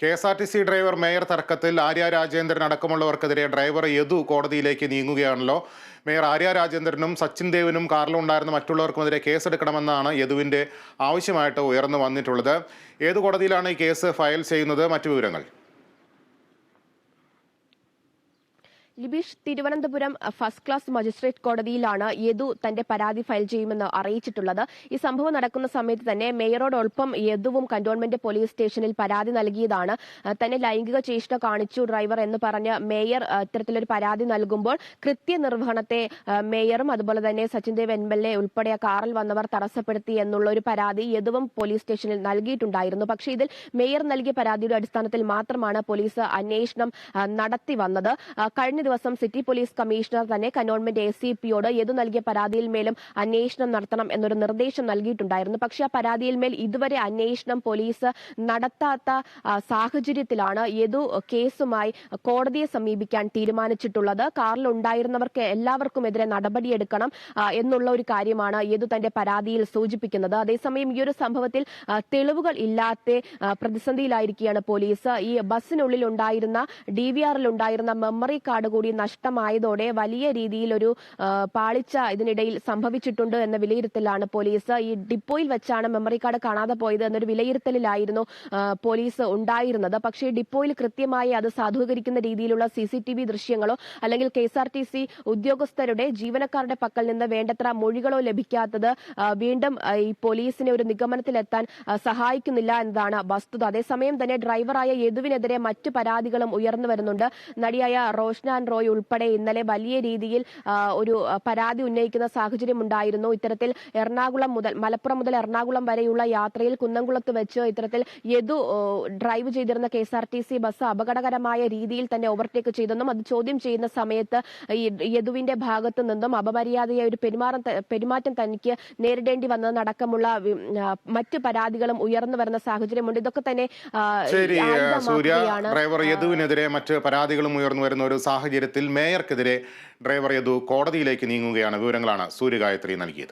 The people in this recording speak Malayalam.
K S R T C driver mayor തർക്കത്തിൽ ആര്യ രാജേന്ദ്രൻ അടക്കമുള്ളവർക്കെതിരെ ഡ്രൈവർ യദു കോടതിയിലേക്ക് നീങ്ങുകയാണല്ലോ. മേയർ ആര്യ രാജേന്ദ്രനും സച്ചിൻ ദേവിനും കാറിലുണ്ടായിരുന്ന മറ്റുള്ളവർക്കുമെതിരെ കേസെടുക്കണമെന്നാണ് യദുവിന്റെ ആവശ്യമായിട്ട് ഉയർന്നു വന്നിട്ടുള്ളത്. ഏത് കോടതിയിലാണ് ഈ കേസ് ഫയൽ ചെയ്യുന്നത്? മറ്റു വിവരങ്ങൾ. Libeesh Thiruvananthapuram first class magistrate കോടതിയിലാണ് യദു തന്റെ പരാതി ഫയൽ ചെയ്യുമെന്ന് അറിയിച്ചിട്ടുള്ളത്. ഈ സംഭവം നടക്കുന്ന സമയത്ത് തന്നെ മേയറോടൊപ്പം യദുവും കന്റോൺമെന്റ് പോലീസ് സ്റ്റേഷനിൽ പരാതി നൽകിയതാണ്. തന്നെ ലൈംഗിക ചേഷ്ട കാണിച്ചു ഡ്രൈവർ എന്ന് പറഞ്ഞ് മേയർ ഇത്തരത്തിലൊരു പരാതി നൽകുമ്പോൾ കൃത്യനിർവഹണത്തെ മേയറും അതുപോലെ തന്നെ Sachin Dev M L A ഉൾപ്പെടെ കാറിൽ വന്നവർ തടസ്സപ്പെടുത്തി എന്നുള്ള ഒരു പരാതി യദുവും പോലീസ് സ്റ്റേഷനിൽ നൽകിയിട്ടുണ്ടായിരുന്നു. പക്ഷേ ഇതിൽ മേയർ നൽകിയ പരാതിയുടെ അടിസ്ഥാനത്തിൽ മാത്രമാണ് പോലീസ് അന്വേഷണം നടത്തി വന്നത്. കഴിഞ്ഞ ദിവസം സിറ്റി പോലീസ് കമ്മീഷണർ തന്നെ കന്നോൺമെന്റ് എ സി പിയോട് ഏതു നൽകിയ പരാതിയിൽ മേലും അന്വേഷണം നടത്തണം എന്നൊരു നിർദ്ദേശം നൽകിയിട്ടുണ്ടായിരുന്നു. പക്ഷെ ആ പരാതിയിൽ മേൽ ഇതുവരെ അന്വേഷണം പോലീസ് നടത്താത്ത സാഹചര്യത്തിലാണ് യദു കേസുമായി കോടതിയെ സമീപിക്കാൻ തീരുമാനിച്ചിട്ടുള്ളത്. കാറിൽ ഉണ്ടായിരുന്നവർക്ക് എല്ലാവർക്കുമെതിരെ നടപടിയെടുക്കണം എന്നുള്ള ഒരു കാര്യമാണ് യദു തന്റെ പരാതിയിൽ സൂചിപ്പിക്കുന്നത്. അതേസമയം ഈ ഒരു സംഭവത്തിൽ തെളിവുകൾ ഇല്ലാത്ത പ്രതിസന്ധിയിലായിരിക്കുകയാണ് പോലീസ്. ഈ ബസ്സിനുള്ളിൽ ഉണ്ടായിരുന്ന ഡി വി ആറിൽ ഉണ്ടായിരുന്ന മെമ്മറി കാർഡ് കൂടി നഷ്ടമായതോടെ വലിയ രീതിയിൽ ഒരു പാളിച്ച ഇതിനിടയിൽ സംഭവിച്ചിട്ടുണ്ട് എന്ന വിലയിരുത്തലാണ് പോലീസ്. ഈ ഡിപ്പോയിൽ വെച്ചാണ് മെമ്മറി കാർഡ് കാണാതെ പോയത് എന്നൊരു വിലയിരുത്തലിലായിരുന്നു പോലീസ് ഉണ്ടായിരുന്നത്. പക്ഷേ ഡിപ്പോയിൽ കൃത്യമായി അത് സാധൂകരിക്കുന്ന രീതിയിലുള്ള സി ദൃശ്യങ്ങളോ അല്ലെങ്കിൽ കെ ഉദ്യോഗസ്ഥരുടെ ജീവനക്കാരുടെ പക്കൽ നിന്ന് വേണ്ടത്ര മൊഴികളോ ലഭിക്കാത്തത് വീണ്ടും ഈ പോലീസിനെ ഒരു നിഗമനത്തിലെത്താൻ സഹായിക്കുന്നില്ല എന്നതാണ് വസ്തുത. അതേസമയം തന്നെ ഡ്രൈവറായ യദുവിനെതിരെ മറ്റു പരാതികളും ഉയർന്നു വരുന്നുണ്ട്. നടിയായ റോഷ്നാൻ റോയ് ഉൾപ്പെടെ ഇന്നലെ വലിയ രീതിയിൽ ഒരു പരാതി ഉന്നയിക്കുന്ന സാഹചര്യം ഉണ്ടായിരുന്നു. ഇത്തരത്തിൽ എറണാകുളം മുതൽ മലപ്പുറം മുതൽ എറണാകുളം വരെയുള്ള യാത്രയിൽ കുന്നംകുളത്ത് വെച്ച് ഇത്തരത്തിൽ യദു ഡ്രൈവ് ചെയ്തിരുന്ന K S R T C bus അപകടകരമായ രീതിയിൽ തന്നെ ഓവർടേക്ക് ചെയ്തെന്നും അത് ചോദ്യം ചെയ്യുന്ന സമയത്ത് യദുവിന്റെ ഭാഗത്തു നിന്നും അപമര്യാദയായ ഒരു പെരുമാറം പെരുമാറ്റം തനിക്ക് നേരിടേണ്ടി വന്നതടക്കമുള്ള മറ്റ് പരാതികളും ഉയർന്നു വരുന്ന സാഹചര്യമുണ്ട്. ഇതൊക്കെ തന്നെ ശരി സൂര്യ ഡ്രൈവർ യദുവിനെതിരെ മറ്റ് പരാതികളും ഉയർന്നു വരുന്ന ഒരു സാഹചര്യത്തിൽ മേയർക്കെതിരെ ഡ്രൈവർ യദു കോടതിയിലേക്ക് നീങ്ങുകയാണ് വിവരങ്ങളാണ് സൂര്യഗായത്രി നൽകിയത്.